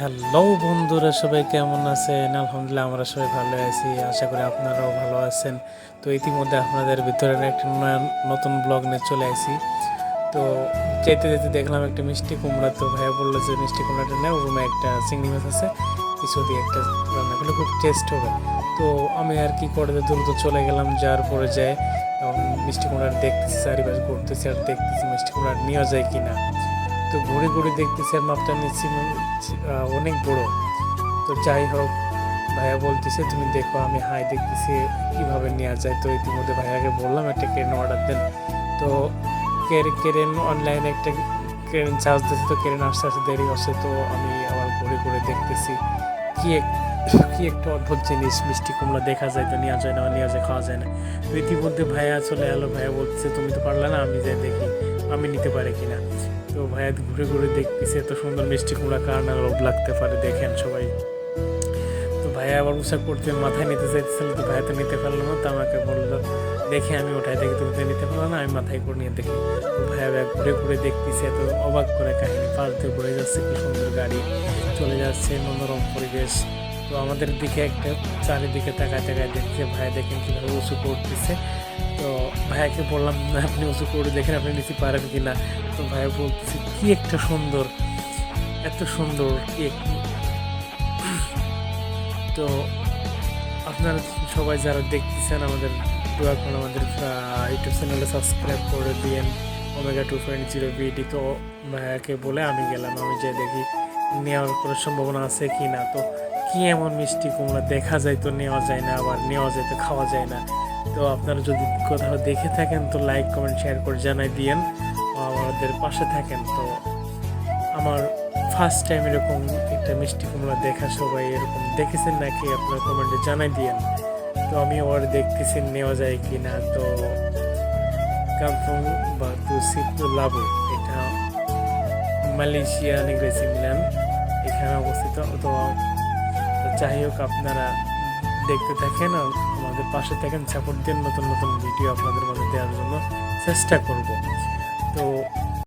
Hello বন্ধুরা, সবাই কেমন আছেন? আলহামদুলিল্লাহ আমরা সবাই ভালো আছি, আশা করি আপনারাও ভালো আছেন। তো ইতিমধ্যে আপনাদের ভিতরে একটা নতুন ব্লগ নিয়ে চলে আসি তো যেতে যেতে দেখলাম একটা মিষ্টি কুমড়া, তো ভাইয়া বলল যে মিষ্টি কুমড়াটা নেই রুমে একটা চিংড়ি মাছ আছে, কিছু দিয়ে একটা রান্না করলে খুব টেস্ট হবে। তো আমি আর কি করে দ্রুত চলে গেলাম যার পরে যায় এবং মিষ্টি কুমড়াটা দেখতেছি, চারিপাশ ঘুরতেছি আর দেখতেছি মিষ্টি কুমড়া নেওয়া যায় কি না তো ঘুরে ঘুরে দেখতেছি মাপটা নিচ্ছি অনেক বড়। তো যাই হোক, ভাইয়া বলতেছে, তুমি দেখো, আমি হাই দেখতেছি, কীভাবে নেওয়া যায়? তো ইতিমধ্যে ভাইয়াকে বললাম, একটা ক্রেন অর্ডার দেন। তো কেরে- কেরেন অনলাইনে একটা ক্রেন চার্জ দিচ্ছে তো কেরেন আস্তে আস্তে দেরি হচ্ছে। তো আমি আবার ঘুরে ঘুরে দেখতেছি, কি এক, কি একটা অদ্ভুত জিনিস, মিষ্টি কুমড়া দেখা যায় তো নেওয়া যায় না, নেওয়া যায়, খাওয়া যায় না। তো ইতিমধ্যে ভাইয়া চলে এলো, ভাইয়া বলতেছে, তুমি তো পারলে না, আমি যাই দেখি। আমি নিতে পারি কিনা। তো ভাইয়া ঘুরে ঘুরে দেখতেছে, এত সুন্দর মিষ্টি কুমড়া কার না লোভ লাগতে পারে, দেখেন সবাই। তো ভাইয়া আবার উৎসাহ করতে মাথায় নিতে চাইতেছিল, তো ভাইয়া তো নিতে পারল না, তো আমাকে বলল, দেখে, আমি ওঠাই, দেখি তুমি নিতে পারল না, আমি মাথায় করে নিয়ে দেখি। তো ভাইয়া ব্যাগ ঘুরে ঘুরে দেখতেছে, এত অবাক করে কাহিনী দিয়ে ঘুরে যাচ্ছে, কি সুন্দর গাড়ি চলে যাচ্ছে, মনোরম পরিবেশ। তো আমাদের দিকে একটা চারিদিকে তাকায় তাকায় দেখছে ভাইয়া দেখেন কীভাবে উঁচু করতেছে। তো ভাইয়াকে বললাম, আপনি উঁচু করে দেখেন, আপনি নিতে পারেন কি না তো ভাইয়া বলতেছে, কি একটা সুন্দর, এত সুন্দর কি তো আপনারা সবাই যারা দেখতেছেন, আমাদের দোয়া আমাদের ইউটিউব চ্যানেলে সাবস্ক্রাইব করে দিয়েন। Omega two point zero BD তো ভাইয়াকে বলে আমি গেলাম, আমি যে দেখি, নেওয়ার কোনো সম্ভাবনা আছে কি না তো কি এমন মিষ্টি কুমড়া দেখা যায় তো নেওয়া যায় না, আবার নেওয়া যায় তো খাওয়া যায় না? তো আপনারা যদি কোথাও দেখে থাকেন তো লাইক কমেন্ট শেয়ার করে জানাই দিয়েন। আমাদের পাশে থাকেন তো। আমার ফার্স্ট টাইম এরকম একটা মিষ্টি কুমড়া দেখা, সবাই এরকম দেখেছেন নাকি আপনার কমেন্টে জানাই দিয়েন। তো আমি আবার দেখতেছি নেওয়া যায় কি না তো কামফং বা তুসিতো লাবু, এটা মালয়েশিয়া নেগ্রেসিমল্যান্ড এখানে অবস্থিত তো তো যাই হোক, আপনারা দেখতে থাকেন আর আমাদের পাশে থাকেন সাপোর্ট দিন নতুন নতুন ভিডিও আপনাদের মধ্যে দেওয়ার জন্য চেষ্টা করব। তো